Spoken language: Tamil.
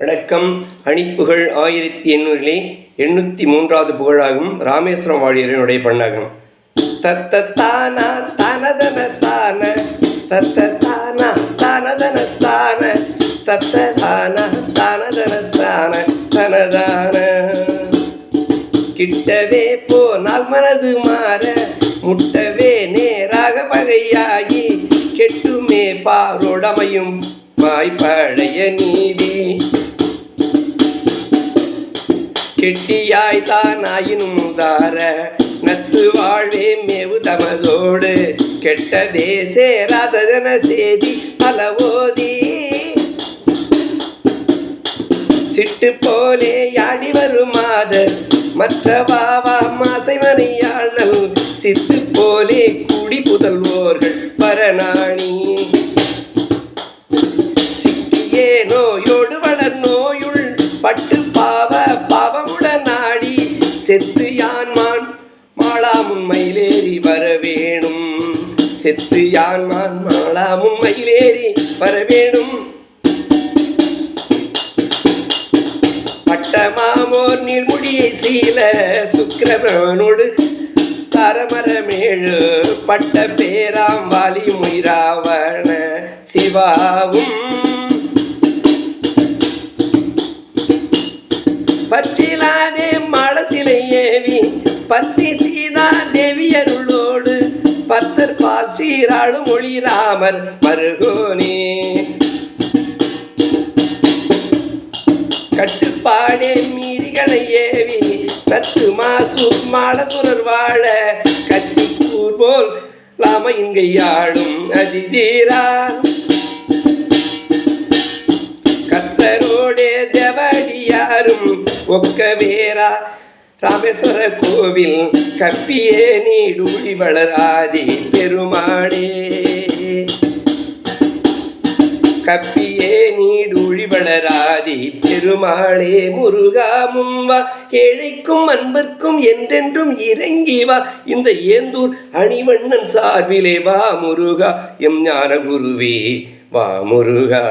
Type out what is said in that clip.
வணக்கம் அணிப்புகழ் ஆயிரத்தி எண்ணூறிலே எண்ணூற்றி மூன்றாவது புகழாகும் ராமேஸ்வரம் வாழியரனுடைய பண்ணாகும். தத்த தானா தானதன தான தத்த தானா தானதன தான தத்த தானா தான தனதான. கிட்டவே போனால் மனது மாற முட்டவே நேராக பகையாகி கெட்டுமே பாரோடமையும் வாய்ப்பழைய நீதி. கெட்டியாய் தானாயினும் தார நத்து வாழ்வே மேவு தமதோடு கெட்டதே சேராததன சேதி பலவோதி. சிட்டு போலே யாடி வருமாத மற்றவாவா வாவா மாசைமணியாளல் சித்து போலே குடி புதல்வோர்கள் பரநாணி சிக்கியே நோயோடு வளர் நோயுள் பட்டு செத்து யான்மான் மாளாமுன் மயிலேறி வரவேணும். செத்து யான்மான் மாளாமுன் மயிலேறி வரவேணும். பட்டமாமோர் நீர்முடியை சீல சுக்கிரமனோடு தரமரமேழு பட்ட பேராம் வாலி முயிராவண சிவாவும். பற்றிலாதே சிலை ஏவி பத்தி சீதா தேவி அருளோடு பத்தர் பால் சீராளு மொழி ராமர் மருகோனே. கட்டுப்பாடே மீறிகளை ஏவி கத்து மாசு மாலசுரர் வாழ கத்தி கூர் போல் லாம இங்கையாடும் அதிதீரா. கத்தரோடே தேவடியாரும் ஒக்க வேரா ராமேஸ்வர கோவில் கப்பியே நீடுழி வளராதி பெருமாடே கப்பியே நீடுழி வளராதி பெருமாளே முருகா முன்வா. ஏழைக்கும் அன்பர்க்கும் என்றென்றும் இறங்கி வா. இந்த ஏந்தூர் அணிவண்ணன் சார்பிலே வா முருகா. எம் ஞான குருவே வா முருகா.